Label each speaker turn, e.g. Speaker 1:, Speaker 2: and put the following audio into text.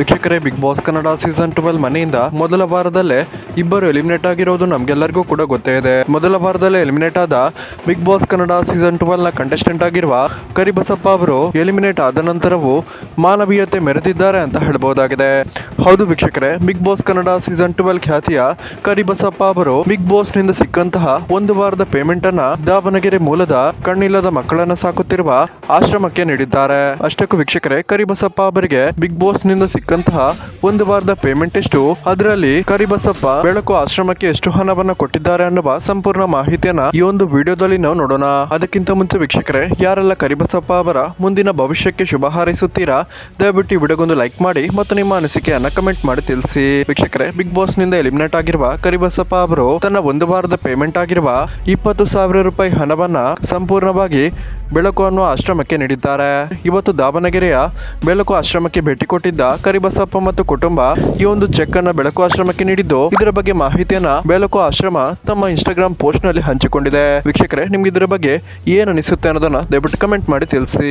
Speaker 1: ವೀಕ್ಷಕರೇ big boss Kannada season twelve ಮನೆಯಿಂದ ಮೊದಲ ವಾರದಲ್ಲೇ ಇಬ್ಬರು ಎಲಿಮಿನೇಟ್ ಆಗಿರೋದು ನಮ್ಗೆಲ್ಲರಿಗೂ ಕೂಡ ಗೊತ್ತೇ ಇದೆ. ಮೊದಲ ವಾರದಲ್ಲೇ ಎಲಿಮಿನೇಟ್ ಆದ ಬಿಗ್ ಬಾಸ್ ಕನ್ನಡ ಸೀಸನ್ ಟ್ವೆಲ್ನ ಕಂಟೆಸ್ಟೆಂಟ್ ಆಗಿರುವ ಕರಿಬಸಪ್ಪ ಅವರು ಎಲಿಮಿನೇಟ್ ಆದ ನಂತರವೂ ಮಾನವೀಯತೆ ಮೆರೆದಿದ್ದಾರೆ ಅಂತ ಹೇಳಬಹುದಾಗಿದೆ ಹೌದು ವೀಕ್ಷಕರೇ big boss Kannada season twelve ಖ್ಯಾತಿಯ ಕರಿಬಸಪ್ಪ ಅವರು ಬಿಗ್ ಬಾಸ್ನಿಂದ ಸಿಕ್ಕಂತಹ ಒಂದು ವಾರದ ಪೇಮೆಂಟ್ ಅನ್ನ ದಾವಣಗೆರೆ ಮೂಲದ ಕಣ್ಣಿಲ್ಲದ ಮಕ್ಕಳನ್ನ ಸಾಕುತ್ತಿರುವ ಆಶ್ರಮಕ್ಕೆ ನೀಡಿದ್ದಾರೆ. ಅಷ್ಟಕ್ಕೂ ವೀಕ್ಷಕರೇ, ಕರಿಬಸಪ್ಪ ಅವರಿಗೆ ಬಿಗ್ ಬಾಸ್ನಿಂದ ಸಿಕ್ಕಂತಹ ಒಂದು ವಾರದ ಪೇಮೆಂಟ್ ಎಷ್ಟು ಅದರಲ್ಲಿ ಕರಿಬಸಪ್ಪ ಬೆಳಕು ಆಶ್ರಮಕ್ಕೆ ಎಷ್ಟು ಹಣವನ್ನ ಕೊಟ್ಟಿದ್ದಾರೆ ಅನ್ನುವ ಸಂಪೂರ್ಣ ಮಾಹಿತಿಯನ್ನ ಈ ಒಂದು ವಿಡಿಯೋದಲ್ಲಿ ನಾವು ನೋಡೋಣ. ಅದಕ್ಕಿಂತ ಮುಂಚೆ ವೀಕ್ಷಕರೇ, ಯಾರೆಲ್ಲ ಕರಿಬಸಪ್ಪ ಅವರ ಮುಂದಿನ ಭವಿಷ್ಯಕ್ಕೆ ಶುಭ ಹಾರೈಸುತ್ತೀರಾ, ದಯವಿಟ್ಟು ವಿಡಿಯೋಗೊಂದು ಲೈಕ್ ಮಾಡಿ ಮತ್ತು ನಿಮ್ಮ ಅನಿಸಿಕೆಯನ್ನ ಕಮೆಂಟ್ ಮಾಡಿ ತಿಳಿಸಿ. ವೀಕ್ಷಕರೇ, ಬಿಗ್ ಬಾಸ್ನಿಂದ ಎಲಿಮಿನೇಟ್ ಆಗಿರುವ ಕರಿಬಸಪ್ಪ ಅವರು ತನ್ನ ಒಂದು ವಾರದ ಪೇಮೆಂಟ್ ಆಗಿರುವ ಇಪ್ಪತ್ತು ಸಾವಿರ ರೂಪಾಯಿ ಹಣವನ್ನ ಸಂಪೂರ್ಣವಾಗಿ ಬೆಳಕು ಅನ್ನುವ ಆಶ್ರಮಕ್ಕೆ ನೀಡಿದ್ದಾರೆ. ಇವತ್ತು ದಾವಣಗೆರೆಯ ಬೆಳಕು ಆಶ್ರಮಕ್ಕೆ ಭೇಟಿ ಕೊಟ್ಟಿದ್ದ ಕರಿಬಸಪ್ಪ ಮತ್ತು ಕುಟುಂಬ ಈ ಒಂದು ಚೆಕ್ ಅನ್ನ ಬೆಳಕು ಆಶ್ರಮಕ್ಕೆ ನೀಡಿದ್ದು, ಇದರ ಬಗ್ಗೆ ಮಾಹಿತಿಯನ್ನ ಬೆಳಕು ಆಶ್ರಮ ತಮ್ಮ ಇನ್ಸ್ಟಾಗ್ರಾಮ್ ಪೋಸ್ಟ್ನಲ್ಲಿ ಹಂಚಿಕೊಂಡಿದೆ. ವೀಕ್ಷಕರೇ, ನಿಮ್ಗೆ ಇದರ ಬಗ್ಗೆ ಏನ್ ಅನಿಸುತ್ತೆ ಅನ್ನೋದನ್ನ ದಯವಿಟ್ಟು ಕಮೆಂಟ್ ಮಾಡಿ ತಿಳಿಸಿ.